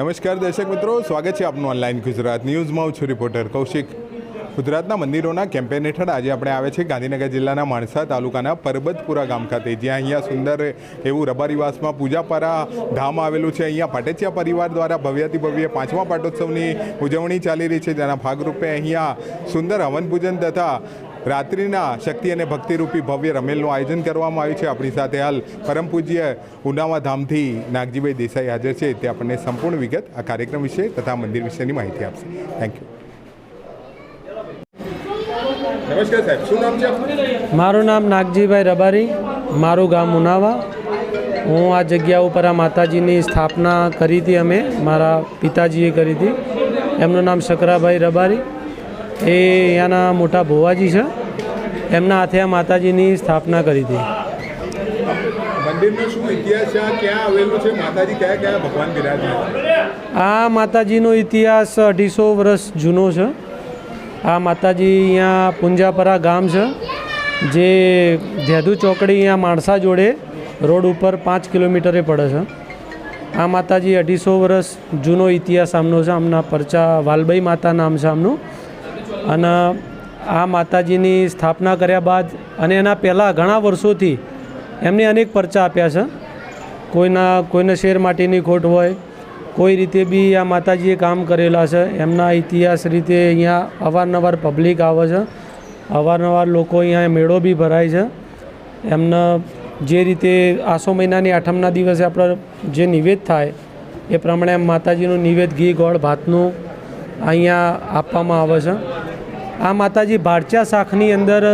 નમસ્કાર દર્શક મિત્રો, સ્વાગત છે આપનું ઓનલાઈન ગુજરાત ન્યૂઝમાં. હું છું રિપોર્ટર કૌશિક. ગુજરાતના મંદિરોના કેમ્પેન હેઠળ આજે આપણે આવે છે ગાંધીનગર જિલ્લાના માણસા તાલુકાના પરબતપુરા ગામ ખાતે, જ્યાં અહીંયા સુંદર એવું રબારીવાસમાં પૂજાપરા ધામ આવેલું છે. અહીંયા પાટેચિયા પરિવાર દ્વારા ભવ્યાતિ ભવ્ય પાંચમા પાટોત્સવની ઉજવણી ચાલી રહી છે, જેના ભાગરૂપે અહીંયા સુંદર હવન પૂજન તથા રાત્રિના શક્તિ અને ભક્તિરૂપી ભવ્ય રમેલનું આયોજન કરવામાં આવ્યું છે. આપણી સાથે હાલ પરમ પૂજ્ય ઉનાવા ધામથી નાગજીભાઈ દેસાઈ હાજર છે. તે આપણને સંપૂર્ણ વિગત આ કાર્યક્રમ વિશે તથા મંદિર વિશેની માહિતી આપશે. થેન્ક યુ સાહેબ, શું મારું નામ નાગજીભાઈ રબારી. મારું ગામ ઉનાવા. હું આ જગ્યા ઉપર આ માતાજીની સ્થાપના કરી હતી અમે, મારા પિતાજીએ કરી હતી. એમનું નામ શકરાભાઈ રબારી. એ અહીંયાના મોટા ભોવાજી છે. એમના હાથે આ માતાજીની સ્થાપના કરી હતી. આ માતાજીનો ઇતિહાસ અઢીસો વર્ષ જૂનો છે. આ માતાજી અહીંયા પુંજાપરા ગામ છે જે ધેધુ ચોકડી અહીંયા માણસા જોડે રોડ ઉપર પાંચ કિલોમીટરે પડે છે. આ માતાજી અઢીસો વર્ષ જૂનો ઇતિહાસ આમનો છે આમના પરચા વાલબાઈ માતા નામ છે આમનું. અને આ માતાજીની સ્થાપના કર્યા બાદ અને એના પહેલાં ઘણા વર્ષોથી એમને અનેક પરચા આપ્યા છે. કોઈના, કોઈને શેર માટેની ખોટ હોય, કોઈ રીતે બી આ માતાજીએ કામ કરેલા છે. એમના ઇતિહાસ રીતે અહીંયા અવારનવાર પબ્લિક આવે છે. અવારનવાર લોકો અહીંયા મેળો બી ભરાય છે. એમને જે રીતે આસો મહિનાની આઠમના દિવસે આપણે જે નિવેદ થાય, એ પ્રમાણે માતાજીનું નિવેદ ઘી, ગોળ, ભાતનું અહીંયા આપવામાં આવે છે. આ માતાજી ભાડચા શાખની અંદર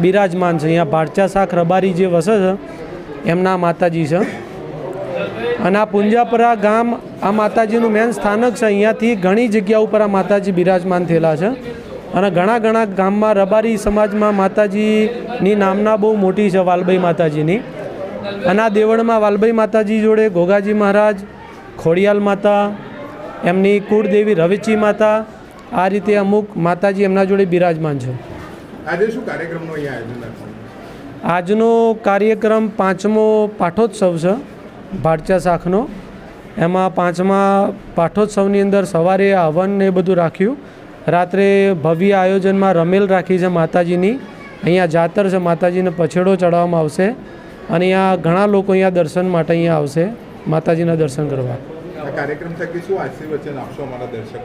બિરાજમાન છે. અહીંયા ભાડચા શાખ રબારી જે વસે છે, એમના માતાજી છે. અને આ પુંજાપરા ગામ આ માતાજીનું મેન સ્થાનક છે. અહીંયાથી ઘણી જગ્યા ઉપર આ માતાજી બિરાજમાન થયેલા છે. અને ઘણા ઘણા ગામમાં રબારી સમાજમાં માતાજીની નામના બહુ મોટી છે વાલબાઈ માતાજીની. અને આ દેવળમાં વાલબાઈ માતાજી જોડે ગોગાજી મહારાજ, ખોડિયાલ માતા, એમની કુળદેવી રવેચી માતા આ રીતે અમુક માતાજી એમના જોડે બિરાજમાન છે. આજે શું કાર્યક્રમનું અહીંયા આજનો કાર્યક્રમ પાંચમો પાઠોત્સવ છે ભાડચા શાખનો. એમાં પાંચમા પાઠોત્સવની અંદર સવારે હવન ને એ બધું રાખ્યું. રાત્રે ભવ્ય આયોજનમાં રમેલ રાખી છે માતાજીની. અહીંયા જાતર છે માતાજીને પછેડો ચડાવવામાં આવશે. અને અહીંયા ઘણા લોકો અહીંયા દર્શન માટે અહીંયા આવશે. માતાજીના દર્શન કરવા. કાર્યક્રમ થકી શું આશીર્વચન આપશો અમારા દર્શકો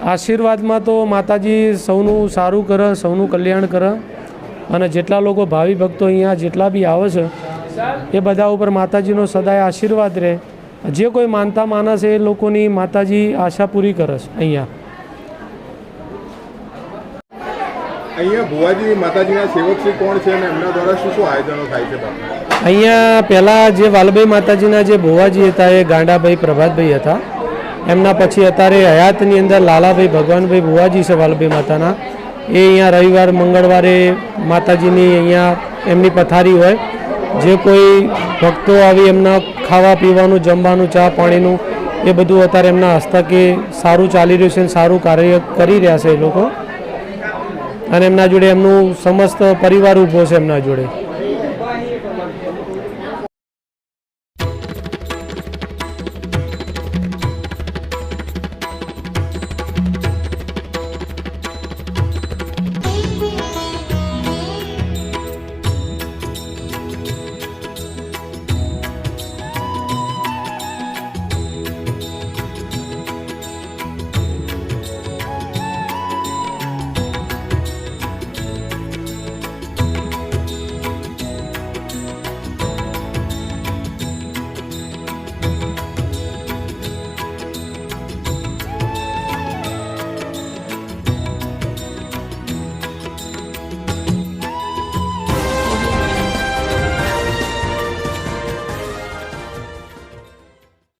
આશીર્વાદમાં તો માતાજી સૌનું સારું કરે સૌનું કલ્યાણ કરે અને જેટલા લોકો ભાવિ ભક્તો અહીંયા જેટલા બી આવે છે એ બધા ઉપર માતાજીનો સદાય આશીર્વાદ રહે. જે કોઈ માનતા માનસ એ લોકોની માતાજી આશા પૂરી કરે છે અહીંયા. અહીંયા ભુવાજી માતાજીના સેવક શ્રી કોણ છે અને એમના દ્વારા શું શું આયોજનો થાય છે અહીંયા પહેલાં જે વાલભાઈ માતાજીના જે ભોવાજી હતા એ ગાંડાભાઈ પ્રભાતભાઈ હતા. એમના પછી અત્યારે હયાતની અંદર લાલાભાઈ ભગવાનભાઈ ભુવાજી છે વાલભાઈ માતાના. એ અહીંયા રવિવાર, મંગળવારે માતાજીની અહીંયા એમની પથારી હોય. જે કોઈ ભક્તો આવી એમના ખાવા પીવાનું, જમવાનું, ચા પાણીનું એ બધું અત્યારે એમના હસ્તકે સારું ચાલી રહ્યું છે અને સારું કાર્ય કરી રહ્યા છે એ લોકો. અને એમના જોડે એમનું સમસ્ત પરિવાર ઊભો છે એમના જોડે.